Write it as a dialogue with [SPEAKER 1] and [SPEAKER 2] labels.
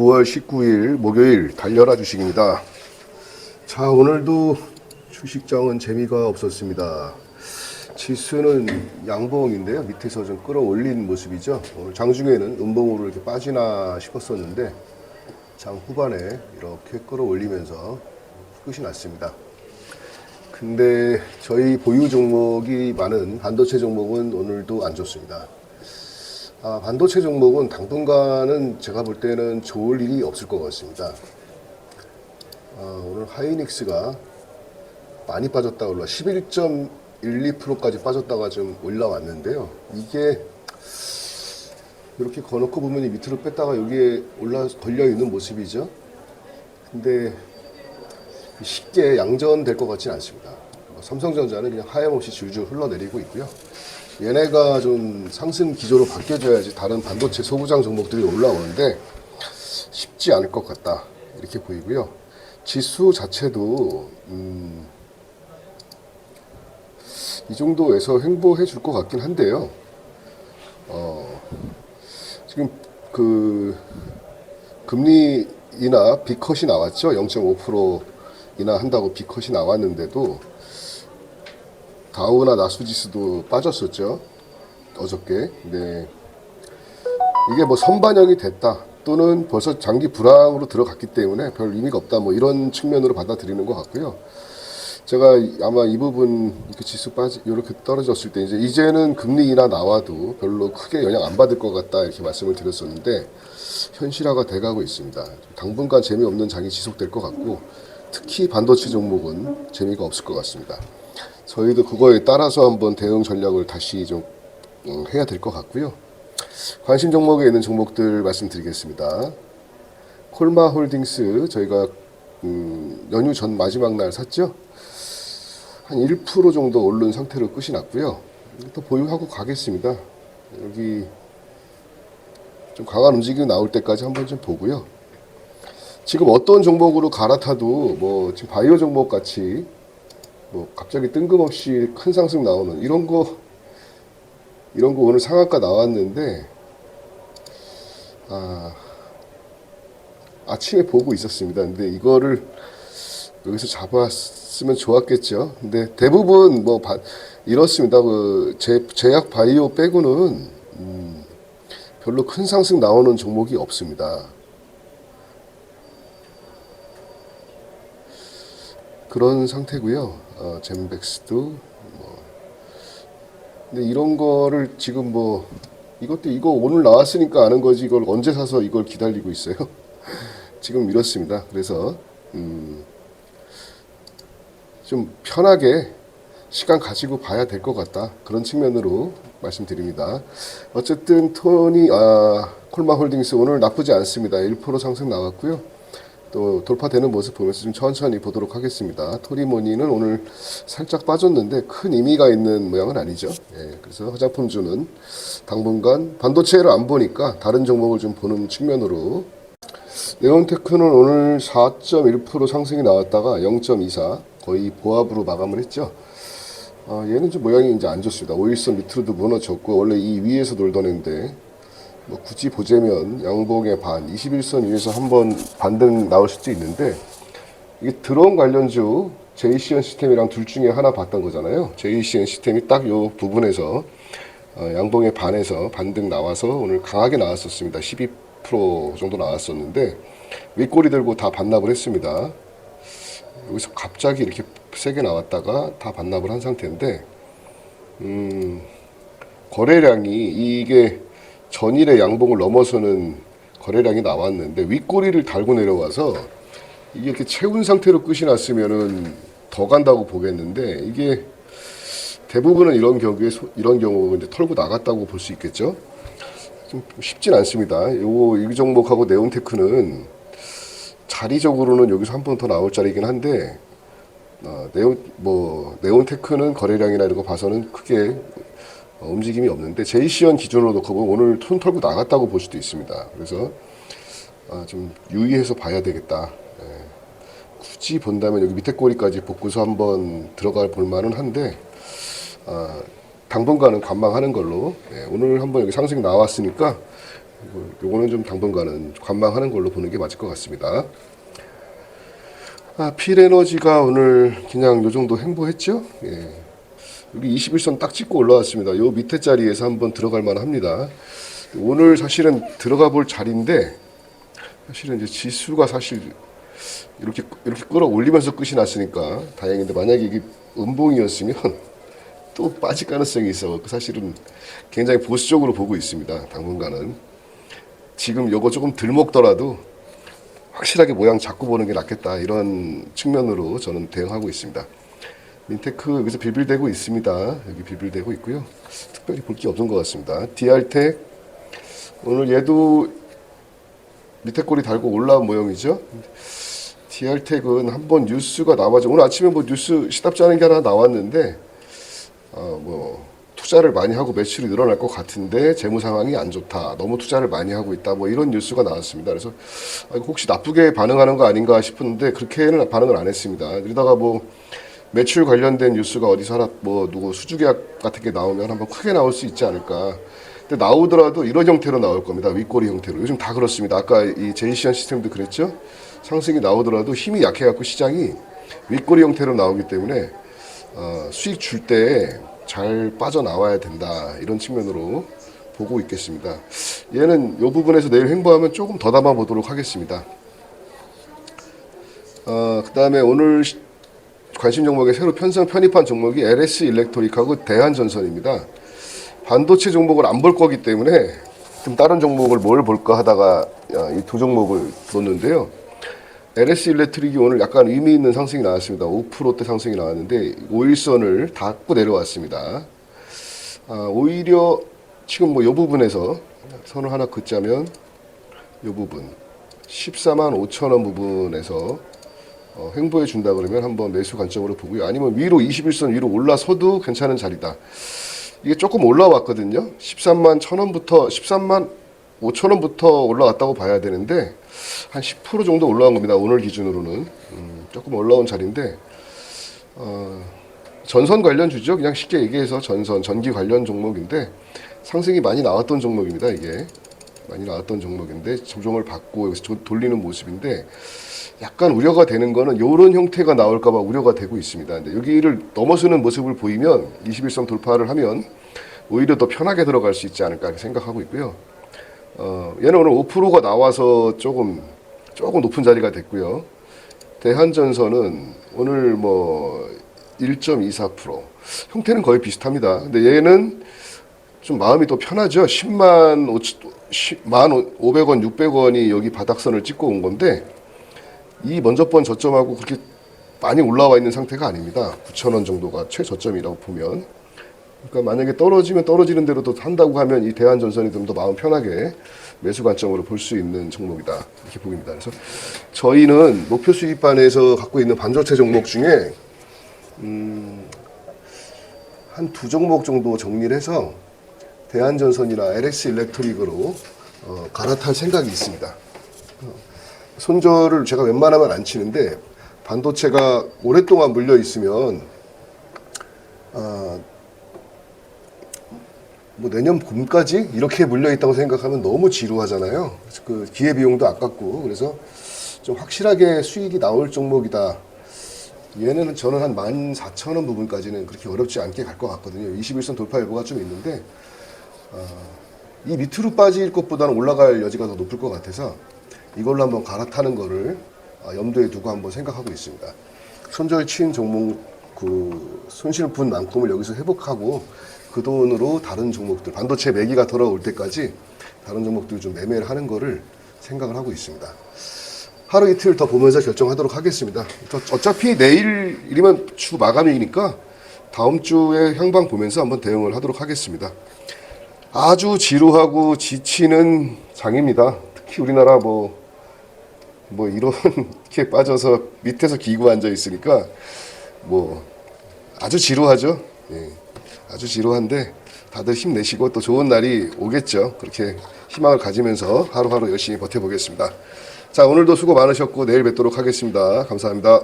[SPEAKER 1] 9월 19일 목요일 달려라 주식입니다. 자, 오늘도 주식장은 재미가 없었습니다. 지수는 양봉인데요. 밑에서 좀 끌어올린 모습이죠. 오늘 장중에는 음봉으로 이렇게 빠지나 싶었었는데 장 후반에 이렇게 끌어올리면서 끝이 났습니다. 근데 저희 보유 종목이 많은 반도체 종목은 오늘도 안 좋습니다. 아, 반도체 종목은 당분간은 제가 볼 때는 좋을 일이 없을 것 같습니다. 아, 오늘 하이닉스가 많이 빠졌다 올라 11.12%까지 빠졌다가 좀 올라왔는데요. 이게 이렇게 거놓고 보면 이 밑으로 뺐다가 여기에 올라 걸려 있는 모습이죠. 근데 쉽게 양전될 것 같지는 않습니다. 삼성전자는 그냥 하염없이 줄줄 흘러내리고 있고요. 얘네가 좀 상승 기조로 바뀌어져야지 다른 반도체 소부장 종목들이 올라오는데 쉽지 않을 것 같다 이렇게 보이고요. 지수 자체도 음, 이 정도에서 횡보해 줄 것 같긴 한데요. 어, 지금 그 금리 이나 비컷이 나왔죠. 0.5% 이나 한다고 비컷이 나왔는데도 다우나 나스지수도 빠졌었죠. 어저께. 네. 이게 뭐 선반영이 됐다. 또는 벌써 장기 불황으로 들어갔기 때문에 별 의미가 없다. 뭐 이런 측면으로 받아들이는 것 같고요. 제가 아마 이 부분 이렇게 지수 빠지 이렇게 떨어졌을 때 이제 이제는 금리 인하 나와도 별로 크게 영향 안 받을 것 같다 이렇게 말씀을 드렸었는데 현실화가 돼가고 있습니다. 당분간 재미없는 장이 지속될 것 같고 특히 반도체 종목은 재미가 없을 것 같습니다. 저희도 그거에 따라서 한번 대응 전략을 다시 좀 음, 해야 될 것 같고요. 관심 종목에 있는 종목들 말씀드리겠습니다. 콜마 홀딩스 저희가 음, 연휴 전 마지막 날 샀죠. 한 1% 정도 오른 상태로 끝이 났고요. 또 보유하고 가겠습니다. 여기 좀 강한 움직임이 나올 때까지 한번 좀 보고요. 지금 어떤 종목으로 갈아타도 뭐 지금 바이오 종목 같이 뭐 갑자기 뜬금없이 큰 상승 나오는 이런 거 이런 거 오늘 상한가 나왔는데 아 아침에 보고 있었습니다. 근데 이거를 여기서 잡았으면 좋았겠죠. 근데 대부분 뭐 바, 이렇습니다. 그 제, 제약 바이오 빼고는 음, 별로 큰 상승 나오는 종목이 없습니다. 그런 상태고요. 어, 젠백스도 뭐. 근데 이런 거를 지금 뭐 이것도 이거 오늘 나왔으니까 아는 거지 이걸 언제 사서 이걸 기다리고 있어요. 지금 이렇습니다. 그래서 음, 좀 편하게 시간 가지고 봐야 될 것 같다 그런 측면으로 말씀드립니다. 어쨌든 토니 아, 콜마 홀딩스 오늘 나쁘지 않습니다. 1% 상승 나왔고요. 또 돌파되는 모습 보면서 좀 천천히 보도록 하겠습니다. 토리모니는 오늘 살짝 빠졌는데 큰 의미가 있는 모양은 아니죠. 예, 그래서 화장품주는 당분간 반도체를 안 보니까 다른 종목을 좀 보는 측면으로 네온테크는 오늘 4.1% 상승이 나왔다가 0.24 거의 보합으로 마감을 했죠. 어, 얘는 좀 모양이 이제 안 좋습니다. 오일선 밑으로도 무너졌고 원래 이 위에서 놀던 애인데 뭐 굳이 보자면 양봉의 반 21선 위에서 한번 반등 나올 수도 있는데 이게 드론 관련주 JCN 시스템이랑 둘 중에 하나 봤던 거잖아요. JCN 시스템이 딱 요 부분에서 어, 양봉의 반에서 반등 나와서 오늘 강하게 나왔었습니다. 12% 정도 나왔었는데 윗꼬리 들고 다 반납을 했습니다. 여기서 갑자기 이렇게 세게 나왔다가 다 반납을 한 상태인데 음, 거래량이 이게 전일의 양봉을 넘어서는 거래량이 나왔는데 윗꼬리를 달고 내려와서 이게 이렇게 채운 상태로 끝이 났으면은 더 간다고 보겠는데 이게 대부분은 이런 경우에 소- 이런 경우는 이제 털고 나갔다고 볼 수 있겠죠. 좀 쉽진 않습니다. 요거 이 종목하고 네온테크는 자리적으로는 여기서 한 번 더 나올 자리이긴 한데 어, 네온 뭐 네온테크는 거래량이나 이런 거 봐서는 크게 어, 움직임이 없는데 제이시언 기준으로 놓고 보면 오늘 손 털고 나갔다고 볼 수도 있습니다. 그래서 아, 좀 유의해서 봐야 되겠다. 예. 굳이 본다면 여기 밑에 꼬리까지 복구서 한번 들어가 볼 만은 한데 아, 당분간은 관망하는 걸로 예, 오늘 한번 여기 상승 나왔으니까 요거는 좀 당분간은 관망하는 걸로 보는 게 맞을 것 같습니다. 아, 필에너지가 오늘 그냥 요 정도 행보했죠? 예. 여기 21선 딱 찍고 올라왔습니다. 요 밑에 자리에서 한번 들어갈 만합니다. 오늘 사실은 들어가 볼 자리인데 사실은 이제 지수가 사실 이렇게 이렇게 끌어올리면서 끝이 났으니까 다행인데 만약에 이게 음봉이었으면 또 빠질 가능성이 있어. 사실은 굉장히 보수적으로 보고 있습니다. 당분간은 지금 요거 조금 들 먹더라도 확실하게 모양 잡고 보는 게 낫겠다 이런 측면으로 저는 대응하고 있습니다. 민테크 여기서 비빌대고 있습니다. 여기 비빌대고 있고요. 특별히 볼 게 없는 것 같습니다. DR텍 오늘 얘도 밑에 꼬리 달고 올라온 모형이죠. DR텍은 한번 뉴스가 나와죠. 오늘 아침에 뭐 뉴스 시답지 않은 게 하나 나왔는데 어, 뭐 투자를 많이 하고 매출이 늘어날 것 같은데 재무 상황이 안 좋다. 너무 투자를 많이 하고 있다. 뭐 이런 뉴스가 나왔습니다. 그래서 아, 혹시 나쁘게 반응하는 거 아닌가 싶었는데 그렇게는 반응을 안 했습니다. 그러다가 뭐 매출 관련된 뉴스가 어디서 하나 뭐 누구 수주계약 같은 게 나오면 한번 크게 나올 수 있지 않을까. 근데 나오더라도 이런 형태로 나올 겁니다. 윗꼬리 형태로. 요즘 다 그렇습니다. 아까 이 제이시안 시스템도 그랬죠. 상승이 나오더라도 힘이 약해갖고 시장이 윗꼬리 형태로 나오기 때문에 어, 수익 줄 때 잘 빠져나와야 된다 이런 측면으로 보고 있겠습니다. 얘는 이 부분에서 내일 행보하면 조금 더 담아 보도록 하겠습니다. 어, 그 다음에 오늘 시- 관심 종목에 새로 편성 편입한 종목이 LS 일렉트릭하고 대한전선입니다. 반도체 종목을 안 볼 거기 때문에 좀 다른 종목을 뭘 볼까 하다가 이 두 종목을 놓는데요. LS 일렉트릭이 오늘 약간 의미 있는 상승이 나왔습니다. 5%대 상승이 나왔는데 5일선을 닫고 내려왔습니다. 아, 오히려 지금 뭐 이 부분에서 선을 하나 긋자면 이 부분 14만 5천 원 부분에서 어, 횡보해 준다 그러면 한번 매수 관점으로 보고요. 아니면 위로 21선 위로 올라서도 괜찮은 자리다. 이게 조금 올라왔거든요. 13만 천 원부터 13만 5천 원부터 올라왔다고 봐야 되는데 한 10% 정도 올라온 겁니다. 오늘 기준으로는 음, 조금 올라온 자리인데 어, 전선 관련 주죠. 그냥 쉽게 얘기해서 전선 전기 관련 종목인데 상승이 많이 나왔던 종목입니다. 이게 많이 나왔던 종목인데 조정을 받고 여기서 조- 돌리는 모습인데 약간 우려가 되는 거는 이런 형태가 나올까봐 우려가 되고 있습니다. 근데 여기를 넘어서는 모습을 보이면 21선 돌파를 하면 오히려 더 편하게 들어갈 수 있지 않을까 생각하고 있고요. 어, 얘는 오늘 5%가 나와서 조금 조금 높은 자리가 됐고요. 대한전선은 오늘 뭐 1.24% 형태는 거의 비슷합니다. 근데 얘는 좀 마음이 또 편하죠. 10만 5, 10만 500원, 600원이 여기 바닥선을 찍고 온 건데 이 먼저 번 저점하고 그렇게 많이 올라와 있는 상태가 아닙니다. 9,000원 정도가 최저점이라고 보면. 그러니까 만약에 떨어지면 떨어지는 대로 또 한다고 하면 이 대한전선이 좀 더 마음 편하게 매수 관점으로 볼 수 있는 종목이다. 이렇게 보입니다. 그래서 저희는 목표 수익반에서 갖고 있는 반도체 종목 중에 음, 한 두 종목 정도 정리를 해서 대한전선이나 LS 일렉트릭으로 어, 갈아탈 생각이 있습니다. 손절을 제가 웬만하면 안 치는데 반도체가 오랫동안 물려 있으면 아, 뭐 내년 봄까지 이렇게 물려 있다고 생각하면 너무 지루하잖아요. 그 기회 비용도 아깝고 그래서 좀 확실하게 수익이 나올 종목이다. 얘는 저는 한 14,000원 부분까지는 그렇게 어렵지 않게 갈 것 같거든요. 21선 돌파 여부가 좀 있는데 어, 이 밑으로 빠질 것보다는 올라갈 여지가 더 높을 것 같아서 이걸로 한번 갈아타는 거를 아, 염두에 두고 한번 생각하고 있습니다. 손절 친 종목 그 손실 분 만큼을 여기서 회복하고 그 돈으로 다른 종목들 반도체 매기가 돌아올 때까지 다른 종목들 좀 매매를 하는 거를 생각을 하고 있습니다. 하루 이틀 더 보면서 결정하도록 하겠습니다. 저- 어차피 내일이면 주 마감이니까 다음 주에 향방 보면서 한번 대응을 하도록 하겠습니다. 아주 지루하고 지치는 장입니다. 특히 우리나라 뭐, 뭐 이렇게 빠져서 밑에서 기고 앉아 있으니까 뭐 아주 지루하죠. 예. 아주 지루한데 다들 힘내시고 또 좋은 날이 오겠죠. 그렇게 희망을 가지면서 하루하루 열심히 버텨보겠습니다. 자, 오늘도 수고 많으셨고 내일 뵙도록 하겠습니다. 감사합니다.